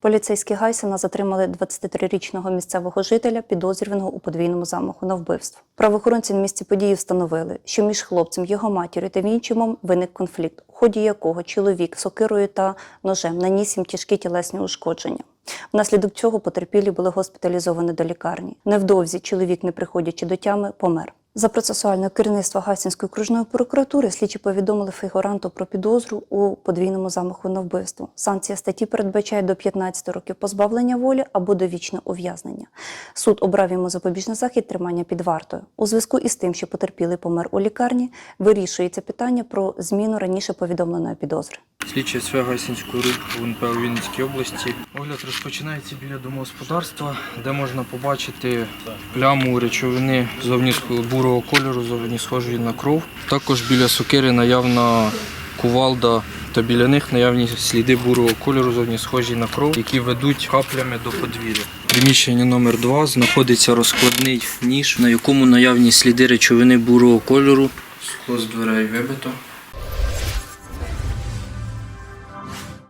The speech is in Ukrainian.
Поліцейські Гайсена затримали 23-річного місцевого жителя, підозрюваного у подвійному замаху на вбивство. Правоохоронці на місці події встановили, що між хлопцем, його матір'ю та вінчимом виник конфлікт, у ході якого чоловік сокирою та ножем наніс їм тяжкі тілесні ушкодження. Внаслідок цього потерпілі були госпіталізовані до лікарні. Невдовзі чоловік, не приходячи до тями, помер. За процесуальне керівництво Гайсинської окружної прокуратури слідчі повідомили фігуранту про підозру у подвійному замаху на вбивство. Санкція статті передбачає до 15 років позбавлення волі або довічне ув'язнення. Суд обрав йому запобіжний захід тримання під вартою. У зв'язку із тим, що потерпілий помер у лікарні, вирішується питання про зміну раніше повідомленої підозри. Слідчий СВ Гайсинської РУП УНП у Вінницькій області. Огляд розпочинається біля домогосподарства, де можна побачити пляму речовини зовні бурого кольору, зовні схожої на кров. Також біля сокири наявна кувалда та біля них наявні сліди бурого кольору, зовні схожі на кров, які ведуть каплями до подвір'я. Приміщення номер 2 знаходиться розкладний ніж, на якому наявні сліди речовини бурого кольору. Скло з дверей вибито.